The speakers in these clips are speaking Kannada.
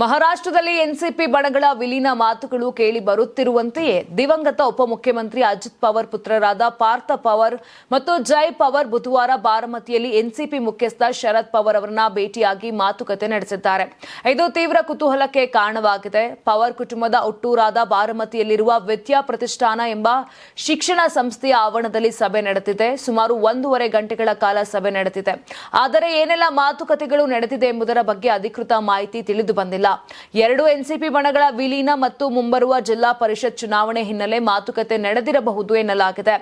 ಮಹಾರಾಷ್ಟ್ರದಲ್ಲಿ ಎನ್ಸಿಪಿ ಬಣಗಳ ವಿಲೀನ ಮಾತುಗಳು ಕೇಳಿ ಬರುತ್ತಿರುವಂತೆಯೇ ದಿವಂಗತ ಉಪಮುಖ್ಯಮಂತ್ರಿ ಅಜಿತ್ ಪವಾರ್ ಪುತ್ರರಾದ ಪಾರ್ಥ ಪವಾರ್ ಮತ್ತು ಜೈ ಪವಾರ್ ಬುಧವಾರ ಬಾರಮತಿಯಲ್ಲಿ ಎನ್ಸಿಪಿ ಮುಖ್ಯಸ್ಥ ಶರದ್ ಪವಾರ್ ಅವರನ್ನ ಭೇಟಿಯಾಗಿ ಮಾತುಕತೆ ನಡೆಸಿದ್ದಾರೆ. ಇದು ತೀವ್ರ ಕುತೂಹಲಕ್ಕೆ ಕಾರಣವಾಗಿದೆ. ಪವಾರ್ ಕುಟುಂಬದ ಹುಟ್ಟೂರಾದ ಬಾರಮತಿಯಲ್ಲಿರುವ ವಿದ್ಯಾ ಪ್ರತಿಷ್ಠಾನ ಎಂಬ ಶಿಕ್ಷಣ ಸಂಸ್ಥೆಯ ಆವರಣದಲ್ಲಿ ಸಭೆ ನಡೆದಿದೆ. ಸುಮಾರು ಒಂದೂವರೆ ಗಂಟೆಗಳ ಕಾಲ ಸಭೆ ನಡೆದಿದೆ. ಆದರೆ ಏನೆಲ್ಲ ಮಾತುಕತೆಗಳು ನಡೆದಿದೆ ಎಂಬುದರ ಬಗ್ಗೆ ಅಧಿಕೃತ ಮಾಹಿತಿ ತಿಳಿದು ಬಂದಿಲ್ಲ. ಎರಡು ಎನ್ಸಿಪಿ ಬಣಗಳ ವಿಲೀನ ಮತ್ತು ಮುಂಬರುವ ಜಿಲ್ಲಾ ಪರಿಷತ್ ಚುನಾವಣೆ ಹಿನ್ನೆಲೆ ಮಾತುಕತೆ ನಡೆದಿರಬಹುದು ಎನ್ನಲಾಗಿದೆ.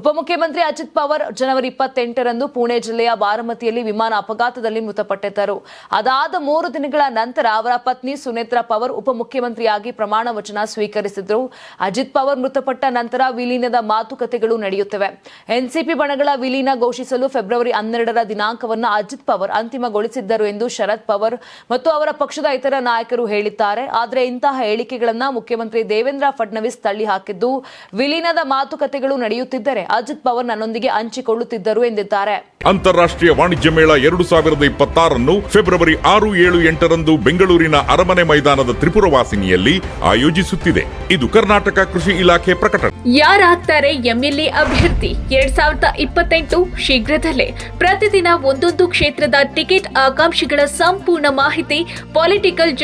ಉಪಮುಖ್ಯಮಂತ್ರಿ ಅಜಿತ್ ಪವಾರ್ ಜನವರಿ ಇಪ್ಪತ್ತೆಂಟರಂದು ಪುಣೆ ಜಿಲ್ಲೆಯ ಬಾರಮತಿಯಲ್ಲಿ ವಿಮಾನ ಅಪಘಾತದಲ್ಲಿ ಮೃತಪಟ್ಟಿದ್ದರು. ಅದಾದ ಮೂರು ದಿನಗಳ ನಂತರ ಅವರ ಪತ್ನಿ ಸುನೇತ್ರಾ ಪವಾರ್ ಉಪಮುಖ್ಯಮಂತ್ರಿಯಾಗಿ ಪ್ರಮಾಣ ವಚನ ಸ್ವೀಕರಿಸಿದ್ರು. ಅಜಿತ್ ಪವಾರ್ ಮೃತಪಟ್ಟ ನಂತರ ವಿಲೀನದ ಮಾತುಕತೆಗಳು ನಡೆಯುತ್ತಿವೆ. ಎನ್ಸಿಪಿ ಬಣಗಳ ವಿಲೀನ ಘೋಷಿಸಲು ಫೆಬ್ರವರಿ ಹನ್ನೆರಡರ ದಿನಾಂಕವನ್ನು ಅಜಿತ್ ಪವಾರ್ ಅಂತಿಮಗೊಳಿಸಿದ್ದರು ಎಂದು ಶರದ್ ಪವಾರ್ ಮತ್ತು ಅವರ ಪಕ್ಷದ ಇತರ ನಾಯಕರು ಹೇಳಿದ್ದಾರೆ. ಆದರೆ ಇಂತಹ ಹೇಳಿಕೆಗಳನ್ನ ಮುಖ್ಯಮಂತ್ರಿ ದೇವೇಂದ್ರ ಫಡ್ನವೀಸ್ ತಳ್ಳಿ ಹಾಕಿದ್ದು ವಿಲೀನದ ಮಾತುಕತೆಗಳು ನಡೆಯುತ್ತಿದ್ದರೆ ಅಜಿತ್ ಪವಾರ್ ನನ್ನೊಂದಿಗೆ ಹಂಚಿಕೊಳ್ಳುತ್ತಿದ್ದರು ಎಂದಿದ್ದಾರೆ. ಅಂತಾರಾಷ್ಟ್ರೀಯ ವಾಣಿಜ್ಯ ಮೇಳ ಎರಡು ಸಾವಿರದ ಇಪ್ಪತ್ತಾರನ್ನು ಫೆಬ್ರವರಿ ಆರು ಏಳು ಎಂಟರಂದು ಬೆಂಗಳೂರಿನ ಅರಮನೆ ಮೈದಾನದ ತ್ರಿಪುರವಾಸಿನಿಯಲ್ಲಿ ಆಯೋಜಿಸುತ್ತಿದೆ. ಇದು ಕರ್ನಾಟಕ ಕೃಷಿ ಇಲಾಖೆ ಪ್ರಕಟಣೆ. ಯಾರಾಗ್ತಾರೆ ಎಂಎಲ್ಎ ಅಭ್ಯರ್ಥಿ? ಎರಡ್ ಸಾವಿರದ ಇಪ್ಪತ್ತೆಂಟು ಶೀಘ್ರದಲ್ಲೇ ಪ್ರತಿದಿನ ಒಂದೊಂದು ಕ್ಷೇತ್ರದ ಟಿಕೆಟ್ ಆಕಾಂಕ್ಷಿಗಳ ಸಂಪೂರ್ಣ ಮಾಹಿತಿ ಪೊಲಿಟಿಕಲ್